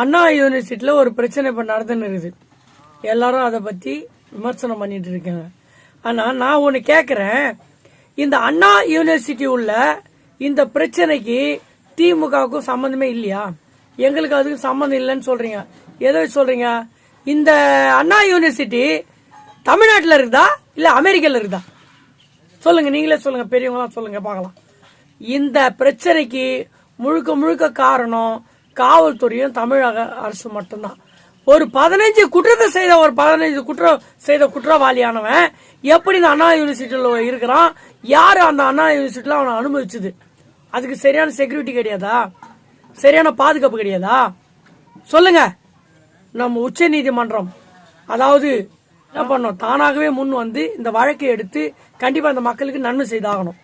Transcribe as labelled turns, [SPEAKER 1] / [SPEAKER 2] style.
[SPEAKER 1] அண்ணா யூனிவர்சிட்டியில் ஒரு பிரச்சனை இப்போ நடந்துன்னு இருக்குது. எல்லாரும் அதை பற்றி விமர்சனம் பண்ணிட்டு இருக்காங்க. ஆனால் நான் ஒன்று கேட்குறேன் இந்த அண்ணா யூனிவர்சிட்டி உள்ள இந்த பிரச்சனைக்கு திமுகவுக்கும் சம்மந்தமே இல்லையா? எங்களுக்கு அதுக்கு சம்மந்தம் இல்லைன்னு சொல்றீங்க. எதை சொல்கிறீங்க சொல்றீங்க? இந்த அண்ணா யூனிவர்சிட்டி தமிழ்நாட்டில் இருக்குதா? இல்லை அமெரிக்காவில் இருக்குதா? சொல்லுங்க நீங்களே சொல்லுங்க பெரியவங்களாம் சொல்லுங்க பார்க்கலாம். இந்த பிரச்சனைக்கு முழுக்க முழுக்க காரணம் காவல்துறையும் தமிழக அரசு மட்டும்தான். ஒரு பதினஞ்சு குற்றத்தை செய்த ஒரு பதினஞ்சு குற்றம் செய்த குற்றவாளியானவன் எப்படி இந்த அண்ணா யூனிவர்சிட்டியில் இருக்கிறான்? யார் அந்த அண்ணா யூனிவர்சிட்டியில் அவனை அனுமதிச்சுது? அதுக்கு சரியான செக்யூரிட்டி கிடையாதா? சரியான பாதுகாப்பு கிடையாதா? சொல்லுங்க. நம்ம உச்ச நீதிமன்றம் அதாவது என்ன பண்ணோம் தானாகவே முன் வந்து இந்த வழக்கை எடுத்து கண்டிப்பா அந்த மக்களுக்கு நன்மை செய்தாகணும்.